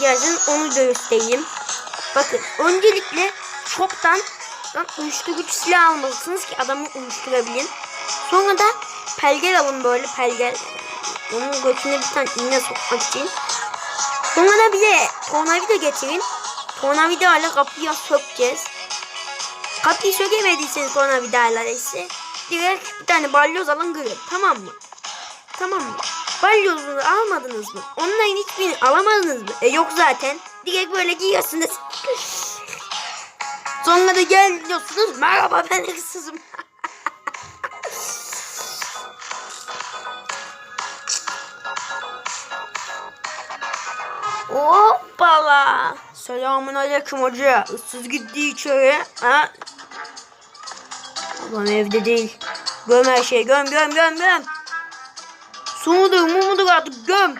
gelsin onu göstereyim. Bakın öncelikle shop'tan uyuşturucu silah almalısınız ki adamı uyuşturabilin. Sonra da pelgel alın böyle pelgel. Onun götüne bir tane iğne sokmak için. Sonra da bir de tornavida getirin. Tornavida ile kapıya sökeceğiz. Kapıyı sökemediyseniz tornavidayla ise direkt bir tane balyoz alın kırın. Tamam mı? Tamam mı? Balyozunuzu almadınız mı? Onların hiçbirini alamadınız mı? E yok zaten. Direkt böyle giyiyorsunuz. Sonra da geliyorsunuz. Merhaba ben hırsızım. Hoppala. Selamun aleyküm hoca. Issız gitti içeri. Ha? Ulan evde değil. Göm her şeyi göm göm göm göm. Su mudur mu mudur artık göm.